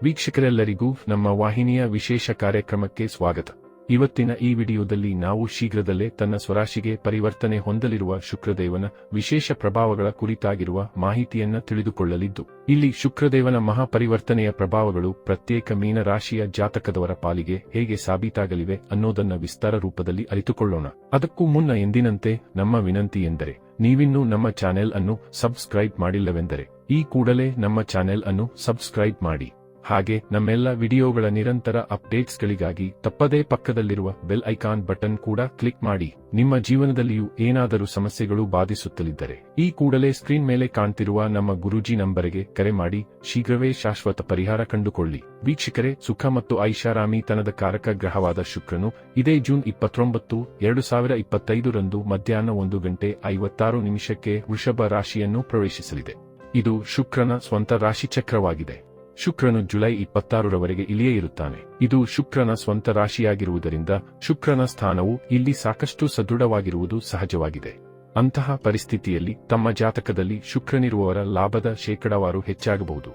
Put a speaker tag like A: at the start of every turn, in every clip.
A: ವೀಕ್ಷಕರೆಲ್ಲರಿಗೂ ನಮ್ಮ ವಾಹಿನಿಯ ವಿಶೇಷ ಕಾರ್ಯಕ್ರಮಕ್ಕೆ ಸ್ವಾಗತ. ಇವತ್ತಿನ ಈ ವಿಡಿಯೋದಲ್ಲಿ ನಾವು ಶೀಘ್ರದಲ್ಲೇ ತನ್ನ ಸ್ವರಾಶಿಗೆ ಪರಿವರ್ತನೆ ಹೊಂದಲಿರುವ ಶುಕ್ರದೇವನ ವಿಶೇಷ ಪ್ರಭಾವಗಳ ಕುರಿತಾಗಿರುವ ಮಾಹಿತಿಯನ್ನ ತಿಳಿದುಕೊಳ್ಳಲಿದ್ದು, ಇಲ್ಲಿ ಶುಕ್ರದೇವನ ಮಹಾಪರಿವರ್ತನೆಯ ಪ್ರಭಾವಗಳು ಪ್ರತ್ಯೇಕ ಮೀನರಾಶಿಯ ಜಾತಕದವರ ಪಾಲಿಗೆ ಹೇಗೆ ಸಾಬೀತಾಗಲಿವೆ ಅನ್ನೋದನ್ನ ವಿಸ್ತಾರ ರೂಪದಲ್ಲಿ ಅರಿತುಕೊಳ್ಳೋಣ. ಅದಕ್ಕೂ ಮುನ್ನ ಎಂದಿನಂತೆ ನಮ್ಮ ವಿನಂತಿ ಎಂದರೆ, ನೀವಿನ್ನೂ ನಮ್ಮ ಚಾನೆಲ್ ಅನ್ನು ಸಬ್ಸ್ಕ್ರೈಬ್ ಮಾಡಿಲ್ಲವೆಂದರೆ, ಈ ಕೂಡಲೇ ನಮ್ಮ ಚಾನೆಲ್ ಅನ್ನು ಸಬ್ಸ್ಕ್ರೈಬ್ ಮಾಡಿ. ಹಾಗೆ ನಮ್ಮೆಲ್ಲ ವಿಡಿಯೋಗಳ ನಿರಂತರ ಅಪ್ಡೇಟ್ಸ್ಗಳಿಗಾಗಿ ತಪ್ಪದೇ ಪಕ್ಕದಲ್ಲಿರುವ ಬೆಲ್ ಐಕಾನ್ ಬಟನ್ ಕೂಡ ಕ್ಲಿಕ್ ಮಾಡಿ. ನಿಮ್ಮ ಜೀವನದಲ್ಲಿಯೂ ಏನಾದರೂ ಸಮಸ್ಯೆಗಳು ಬಾಧಿಸುತ್ತಲಿದ್ದರೆ ಈ ಕೂಡಲೇ ಸ್ಕ್ರೀನ್ ಮೇಲೆ ಕಾಣ್ತಿರುವ ನಮ್ಮ ಗುರೂಜಿ ನಂಬರಿಗೆ ಕರೆ ಮಾಡಿ. ಶೀಘ್ರವೇ ಶಾಶ್ವತ ಪರಿಹಾರ ಕಂಡುಕೊಳ್ಳಿ. ವೀಕ್ಷಕರೇ, ಸುಖ ಮತ್ತು ಐಷಾರಾಮಿತನದ ಕಾರಕ ಗ್ರಹವಾದ ಶುಕ್ರನು ಇದೇ ಜೂನ್ ಇಪ್ಪತ್ತೊಂಬತ್ತು, ಎರಡು ಸಾವಿರ ಇಪ್ಪತ್ತೈದರಂದು ಮಧ್ಯಾಹ್ನ ಒಂದು ಗಂಟೆ ಐವತ್ತಾರು ನಿಮಿಷಕ್ಕೆ ವೃಷಭ ರಾಶಿಯನ್ನು ಪ್ರವೇಶಿಸಲಿದೆ. ಇದು ಶುಕ್ರನ ಸ್ವಂತ ರಾಶಿಚಕ್ರವಾಗಿದೆ ಶುಕ್ರನು ಜುಲೈ ಇಪ್ಪತ್ತಾರರವರೆಗೆ ಇಲ್ಲಿಯೇ ಇರುತ್ತಾನೆ. ಇದು ಶುಕ್ರನ ಸ್ವಂತ ರಾಶಿಯಾಗಿರುವುದರಿಂದ ಶುಕ್ರನ ಸ್ಥಾನವು ಇಲ್ಲಿ ಸಾಕಷ್ಟು ಸದೃಢವಾಗಿರುವುದು ಸಹಜವಾಗಿದೆ. ಅಂತಹ ಪರಿಸ್ಥಿತಿಯಲ್ಲಿ ತಮ್ಮ ಜಾತಕದಲ್ಲಿ ಶುಕ್ರನಿರುವವರ ಲಾಭದ ಶೇಕಡಾವಾರು ಹೆಚ್ಚಾಗಬಹುದು.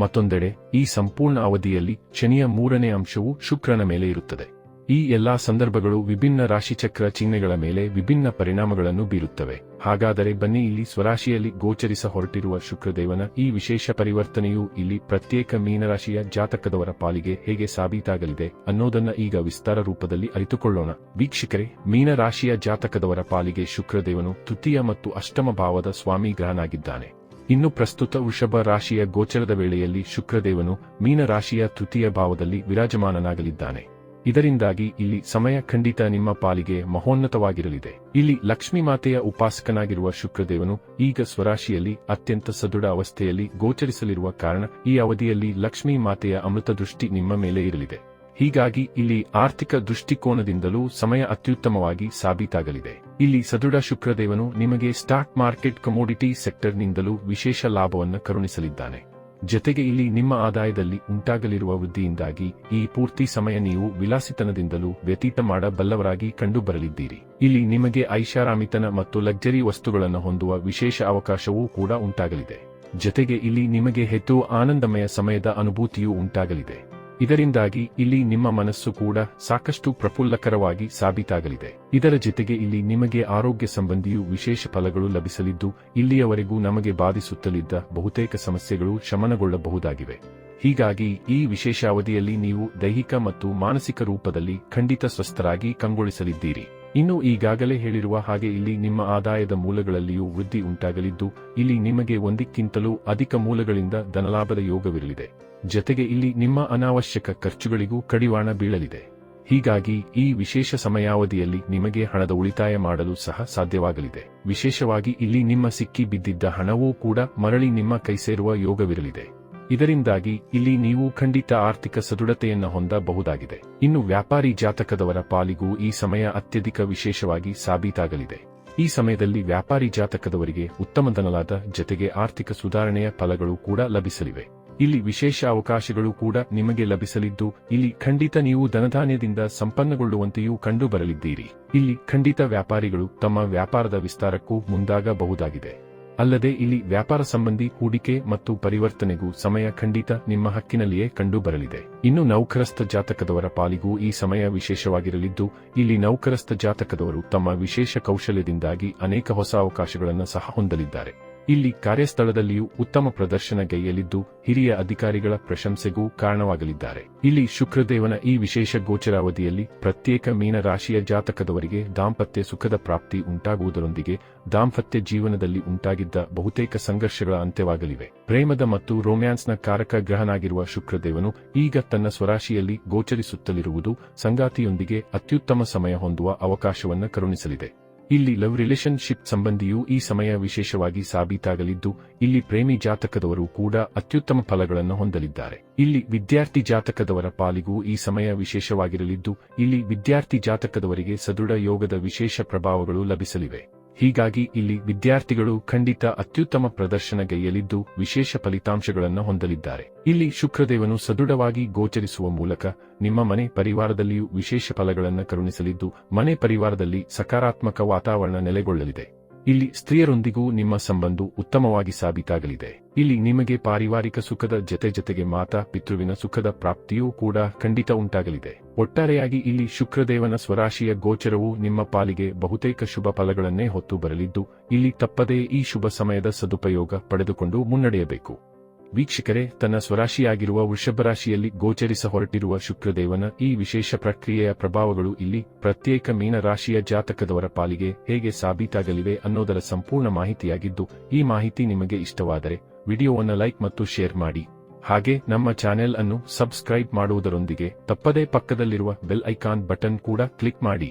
A: ಮತ್ತೊಂದೆಡೆ, ಈ ಸಂಪೂರ್ಣ ಅವಧಿಯಲ್ಲಿ ಶನಿಯ ಮೂರನೇ ಅಂಶವು ಶುಕ್ರನ ಮೇಲೆ ಇರುತ್ತದೆ. ಈ ಎಲ್ಲಾ ಸಂದರ್ಭಗಳು ವಿಭಿನ್ನ ರಾಶಿಚಕ್ರ ಚಿಹ್ನೆಗಳ ಮೇಲೆ ವಿಭಿನ್ನ ಪರಿಣಾಮಗಳನ್ನು ಬೀರುತ್ತವೆ. ಹಾಗಾದರೆ ಬನ್ನಿ ಇಲ್ಲಿ ಸ್ವರಾಶಿಯಲ್ಲಿ ಗೋಚರಿಸ ಹೊರಟಿರುವ ಶುಕ್ರದೇವನ ಈ ವಿಶೇಷ ಪರಿವರ್ತನೆಯು ಇಲ್ಲಿ ಪ್ರತ್ಯೇಕ ಮೀನರಾಶಿಯ ಜಾತಕದವರ ಪಾಲಿಗೆ ಹೇಗೆ ಸಾಬೀತಾಗಲಿದೆ ಅನ್ನೋದನ್ನ ಈಗ ವಿಸ್ತಾರ ರೂಪದಲ್ಲಿ ಅರಿತುಕೊಳ್ಳೋಣ. ವೀಕ್ಷಕರೇ, ಮೀನರಾಶಿಯ ಜಾತಕದವರ ಪಾಲಿಗೆ ಶುಕ್ರದೇವನು ತೃತೀಯ ಮತ್ತು ಅಷ್ಟಮ ಭಾವದ ಸ್ವಾಮಿ ಗ್ರಹನಾಗಿದ್ದಾನೆ. ಇನ್ನು ಪ್ರಸ್ತುತ ವೃಷಭ ರಾಶಿಯ ಗೋಚರದ ವೇಳೆಯಲ್ಲಿ ಶುಕ್ರದೇವನು ಮೀನರಾಶಿಯ ತೃತೀಯ ಭಾವದಲ್ಲಿ ವಿರಾಜಮಾನನಾಗಲಿದ್ದಾನೆ. ಇದರಿಂದಾಗಿ ಇಲ್ಲಿ ಸಮಯ ಖಂಡಿತ ನಿಮ್ಮ ಪಾಲಿಗೆ ಮಹೋನ್ನತವಾಗಿರಲಿದೆ. ಇಲ್ಲಿ ಲಕ್ಷ್ಮಿ ಮಾತೆಯ ಉಪಾಸಕನಾಗಿರುವ ಶುಕ್ರದೇವನು ಈಗ ಸ್ವರಾಶಿಯಲ್ಲಿ ಅತ್ಯಂತ ಸದೃಢ ಅವಸ್ಥೆಯಲ್ಲಿ ಗೋಚರಿಸಲಿರುವ ಕಾರಣ ಈ ಅವಧಿಯಲ್ಲಿ ಲಕ್ಷ್ಮೀ ಮಾತೆಯ ಅಮೃತ ದೃಷ್ಟಿ ನಿಮ್ಮ ಮೇಲೆ ಇರಲಿದೆ. ಹೀಗಾಗಿ ಇಲ್ಲಿ ಆರ್ಥಿಕ ದೃಷ್ಟಿಕೋನದಿಂದಲೂ ಸಮಯ ಅತ್ಯುತ್ತಮವಾಗಿ ಸಾಬೀತಾಗಲಿದೆ. ಇಲ್ಲಿ ಸದೃಢ ಶುಕ್ರದೇವನು ನಿಮಗೆ ಸ್ಟಾಕ್ ಮಾರ್ಕೆಟ್ ಕಮೋಡಿಟಿ ಸೆಕ್ಟರ್ನಿಂದಲೂ ವಿಶೇಷ ಲಾಭವನ್ನು ಕರುಣಿಸಲಿದ್ದಾನೆ. ಜತೆಗೆ ಇಲ್ಲಿ ನಿಮ್ಮ ಆದಾಯದಲ್ಲಿ ಉಂಟಾಗಲಿರುವ ವೃದ್ಧಿಯಿಂದಾಗಿ ಈ ಪೂರ್ತಿ ಸಮಯ ನೀವು ವಿಲಾಸಿತನದಿಂದಲೂ ವ್ಯತೀತ ಮಾಡಬಲ್ಲವರಾಗಿ ಕಂಡುಬರಲಿದ್ದೀರಿ. ಇಲ್ಲಿ ನಿಮಗೆ ಐಷಾರಾಮಿತನ ಮತ್ತು ಲಗ್ಜರಿ ವಸ್ತುಗಳನ್ನು ಹೊಂದುವ ವಿಶೇಷ ಅವಕಾಶವೂ ಕೂಡ ಉಂಟಾಗಲಿದೆ. ಜತೆಗೆ ಇಲ್ಲಿ ನಿಮಗೆ ಹೆಚ್ಚು ಆನಂದಮಯ ಸಮಯದ ಅನುಭೂತಿಯೂ ಉಂಟಾಗಲಿದೆ. ಇದರಿಂದಾಗಿ ಇಲ್ಲಿ ನಿಮ್ಮ ಮನಸ್ಸು ಕೂಡ ಸಾಕಷ್ಟು ಪ್ರಫುಲ್ಲಕರವಾಗಿ ಸಾಬೀತಾಗಲಿದೆ. ಇದರ ಜೊತೆಗೆ ಇಲ್ಲಿ ನಿಮಗೆ ಆರೋಗ್ಯ ಸಂಬಂಧಿಯೂ ವಿಶೇಷ ಫಲಗಳು ಲಭಿಸಲಿದ್ದು, ಇಲ್ಲಿಯವರೆಗೂ ನಮಗೆ ಬಾಧಿಸುತ್ತಲಿದ್ದ ಬಹುತೇಕ ಸಮಸ್ಯೆಗಳು ಶಮನಗೊಳ್ಳಬಹುದಾಗಿವೆ. ಹೀಗಾಗಿ ಈ ವಿಶೇಷ ಅವಧಿಯಲ್ಲಿ ನೀವು ದೈಹಿಕ ಮತ್ತು ಮಾನಸಿಕ ರೂಪದಲ್ಲಿ ಖಂಡಿತ ಸ್ವಸ್ಥರಾಗಿ ಕಂಗೊಳಿಸಲಿದ್ದೀರಿ. ಇನ್ನು ಈಗಾಗಲೇ ಹೇಳಿರುವ ಹಾಗೆ ಇಲ್ಲಿ ನಿಮ್ಮ ಆದಾಯದ ಮೂಲಗಳಲ್ಲಿಯೂ ವೃದ್ಧಿ ಉಂಟಾಗಲಿದ್ದು, ಇಲ್ಲಿ ನಿಮಗೆ ಒಂದಕ್ಕಿಂತಲೂ ಅಧಿಕ ಮೂಲಗಳಿಂದ ಧನಲಾಭದ ಯೋಗವಿರಲಿದೆ. ಜತೆಗೆ ಇಲ್ಲಿ ನಿಮ್ಮ ಅನಾವಶ್ಯಕ ಖರ್ಚುಗಳಿಗೂ ಕಡಿವಾಣ ಬೀಳಲಿದೆ. ಹೀಗಾಗಿ ಈ ವಿಶೇಷ ಸಮಯಾವಧಿಯಲ್ಲಿ ನಿಮಗೆ ಹಣದ ಉಳಿತಾಯ ಮಾಡಲು ಸಹ ಸಾಧ್ಯವಾಗಲಿದೆ. ವಿಶೇಷವಾಗಿ ಇಲ್ಲಿ ನಿಮ್ಮ ಸಿಕ್ಕಿ ಬಿದ್ದಿದ್ದ ಹಣವೂ ಕೂಡ ಮರಳಿ ನಿಮ್ಮ ಕೈ ಸೇರುವ ಯೋಗವಿರಲಿದೆ. ಇದರಿಂದಾಗಿ ಇಲ್ಲಿ ನೀವು ಖಂಡಿತ ಆರ್ಥಿಕ ಸದೃಢತೆಯನ್ನು ಹೊಂದಬಹುದಾಗಿದೆ. ಇನ್ನು ವ್ಯಾಪಾರಿ ಜಾತಕದವರ ಪಾಲಿಗೂ ಈ ಸಮಯ ಅತ್ಯಧಿಕ ವಿಶೇಷವಾಗಿ ಸಾಬೀತಾಗಲಿದೆ. ಈ ಸಮಯದಲ್ಲಿ ವ್ಯಾಪಾರಿ ಜಾತಕದವರಿಗೆ ಉತ್ತಮ ಧನಲಾದ ಜತೆಗೆ ಆರ್ಥಿಕ ಸುಧಾರಣೆಯ ಫಲಗಳು ಕೂಡ ಲಭಿಸಲಿವೆ. ಇಲ್ಲಿ ವಿಶೇಷ ಅವಕಾಶಗಳು ಕೂಡ ನಿಮಗೆ ಲಭಿಸಲಿದ್ದು, ಇಲ್ಲಿ ಖಂಡಿತ ನೀವು ಧನಧಾನ್ಯದಿಂದ ಸಂಪನ್ನಗೊಳ್ಳುವಂತೆಯೂ ಕಂಡುಬರಲಿದ್ದೀರಿ. ಇಲ್ಲಿ ಖಂಡಿತ ವ್ಯಾಪಾರಿಗಳು ತಮ್ಮ ವ್ಯಾಪಾರದ ವಿಸ್ತಾರಕ್ಕೂ ಮುಂದಾಗಬಹುದಾಗಿದೆ. ಅಲ್ಲದೆ ಇಲ್ಲಿ ವ್ಯಾಪಾರ ಸಂಬಂಧಿ ಹೂಡಿಕೆ ಮತ್ತು ಪರಿವರ್ತನೆಗೂ ಸಮಯ ಖಂಡಿತ ನಿಮ್ಮ ಹಕ್ಕಿನಲ್ಲಿಯೇ ಕಂಡುಬರಲಿದೆ. ಇನ್ನು ನೌಕರಸ್ಥ ಜಾತಕದವರ ಪಾಲಿಗೂ ಈ ಸಮಯ ವಿಶೇಷವಾಗಿರಲಿದ್ದು, ಇಲ್ಲಿ ನೌಕರಸ್ಥ ಜಾತಕದವರು ತಮ್ಮ ವಿಶೇಷ ಕೌಶಲ್ಯದಿಂದಾಗಿ ಅನೇಕ ಹೊಸ ಅವಕಾಶಗಳನ್ನು ಸಹ ಹೊಂದಲಿದ್ದಾರೆ. ಇಲ್ಲಿ ಕಾರ್ಯಸ್ಥಳದಲ್ಲಿಯೂ ಉತ್ತಮ ಪ್ರದರ್ಶನ ಪ್ರದರ್ಶನಗೈಯಲಿದ್ದು ಹಿರಿಯ ಅಧಿಕಾರಿಗಳ ಪ್ರಶಂಸೆಗೂ ಕಾರಣವಾಗಲಿದ್ದಾರೆ. ಇಲ್ಲಿ ಶುಕ್ರದೇವನ ಈ ವಿಶೇಷ ಗೋಚರಾವಧಿಯಲ್ಲಿ ಪ್ರತ್ಯೇಕ ಮೀನರಾಶಿಯ ಜಾತಕದವರಿಗೆ ದಾಂಪತ್ಯ ಸುಖದ ಪ್ರಾಪ್ತಿ ಉಂಟಾಗುವುದರೊಂದಿಗೆ ದಾಂಪತ್ಯ ಜೀವನದಲ್ಲಿ ಉಂಟಾಗಿದ್ದ ಬಹುತೇಕ ಸಂಘರ್ಷಗಳ ಅಂತ್ಯವಾಗಲಿವೆ. ಪ್ರೇಮದ ಮತ್ತು ರೋಮ್ಯಾನ್ಸ್ನ ಕಾರಕ ಗ್ರಹನಾಗಿರುವ ಶುಕ್ರದೇವನು ಈಗ ತನ್ನ ಸ್ವರಾಶಿಯಲ್ಲಿ ಗೋಚರಿಸುತ್ತಲಿರುವುದು ಸಂಗಾತಿಯೊಂದಿಗೆ ಅತ್ಯುತ್ತಮ ಸಮಯ ಹೊಂದುವ ಅವಕಾಶವನ್ನು ಕರುಣಿಸಲಿದೆ. ಇಲ್ಲಿ ಲವ್ ರಿಲೇಷನ್ಶಿಪ್ ಸಂಬಂಧಿಯೂ ಈ ಸಮಯ ವಿಶೇಷವಾಗಿ ಸಾಬೀತಾಗಲಿದ್ದು, ಇಲ್ಲಿ ಪ್ರೇಮಿ ಜಾತಕದವರು ಕೂಡ ಅತ್ಯುತ್ತಮ ಫಲಗಳನ್ನು ಹೊಂದಲಿದ್ದಾರೆ. ಇಲ್ಲಿ ವಿದ್ಯಾರ್ಥಿ ಜಾತಕದವರ ಪಾಲಿಗೂ ಈ ಸಮಯ ವಿಶೇಷವಾಗಿರಲಿದ್ದು, ಇಲ್ಲಿ ವಿದ್ಯಾರ್ಥಿ ಜಾತಕದವರಿಗೆ ಸದೃಢ ಯೋಗದ ವಿಶೇಷ ಪ್ರಭಾವಗಳು ಲಭಿಸಲಿವೆ. ಹೀಗಾಗಿ ಇಲ್ಲಿ ವಿದ್ಯಾರ್ಥಿಗಳು ಖಂಡಿತ ಅತ್ಯುತ್ತಮ ಪ್ರದರ್ಶನಗೈಯಲಿದ್ದು ವಿಶೇಷ ಫಲಿತಾಂಶಗಳನ್ನು ಹೊಂದಲಿದ್ದಾರೆ. ಇಲ್ಲಿ ಶುಕ್ರದೇವನು ಸದೃಢವಾಗಿ ಗೋಚರಿಸುವ ಮೂಲಕ ನಿಮ್ಮ ಮನೆ ಪರಿವಾರದಲ್ಲಿಯೂ ವಿಶೇಷ ಫಲಗಳನ್ನು ಕರುಣಿಸಲಿದ್ದು ಮನೆ ಪರಿವಾರದಲ್ಲಿ ಸಕಾರಾತ್ಮಕ ವಾತಾವರಣ ನೆಲೆಗೊಳ್ಳಲಿದೆ. ಇಲ್ಲಿ ಸ್ತ್ರೀಯರೊಂದಿಗೂ ನಿಮ್ಮ ಸಂಬಂಧ ಉತ್ತಮವಾಗಿ ಸಾಬೀತಾಗಲಿದೆ. ಇಲ್ಲಿ ನಿಮಗೆ ಪಾರಿವಾರಿಕ ಸುಖದ ಜತೆ ಜತೆಗೆ ಮಾತಾ ಪಿತೃವಿನ ಸುಖದ ಪ್ರಾಪ್ತಿಯೂ ಕೂಡ ಖಂಡಿತ ಉಂಟಾಗಲಿದೆ. ಒಟ್ಟಾರೆಯಾಗಿ ಇಲ್ಲಿ ಶುಕ್ರದೇವನ ಸ್ವರಾಶಿಯ ಗೋಚರವು ನಿಮ್ಮ ಪಾಲಿಗೆ ಬಹುತೇಕ ಶುಭ ಫಲಗಳನ್ನೇ ಹೊತ್ತು ಬರಲಿದ್ದು, ಇಲ್ಲಿ ತಪ್ಪದೇ ಈ ಶುಭ ಸಮಯದ ಸದುಪಯೋಗ ಪಡೆದುಕೊಂಡು ಮುನ್ನಡೆಯಬೇಕು. ವೀಕ್ಷಕರೇ, ತನ್ನ ಸ್ವರಾಶಿಯಾಗಿರುವ ವೃಷಭ ರಾಶಿಯಲ್ಲಿ ಗೋಚರಿಸ ಹೊರಟಿರುವ ಶುಕ್ರದೇವನ ಈ ವಿಶೇಷ ಪ್ರಕ್ರಿಯೆಯ ಪ್ರಭಾವಗಳು ಇಲ್ಲಿ ಪ್ರತ್ಯೇಕ ಮೀನ ರಾಶಿಯ ಜಾತಕದವರ ಪಾಲಿಗೆ ಹೇಗೆ ಸಾಬೀತಾಗಲಿವೆ ಅನ್ನೋದರ ಸಂಪೂರ್ಣ ಮಾಹಿತಿಯಾಗಿದ್ದು, ಈ ಮಾಹಿತಿ ನಿಮಗೆ ಇಷ್ಟವಾದರೆ ವಿಡಿಯೋವನ್ನು ಲೈಕ್ ಮತ್ತು ಶೇರ್ ಮಾಡಿ. ಹಾಗೆ ನಮ್ಮ ಚಾನೆಲ್ ಅನ್ನು ಸಬ್ಸ್ಕ್ರೈಬ್ ಮಾಡುವುದರೊಂದಿಗೆ ತಪ್ಪದೇ ಪಕ್ಕದಲ್ಲಿರುವ ಬೆಲ್ ಐಕಾನ್ ಬಟನ್ ಕೂಡ ಕ್ಲಿಕ್ ಮಾಡಿ.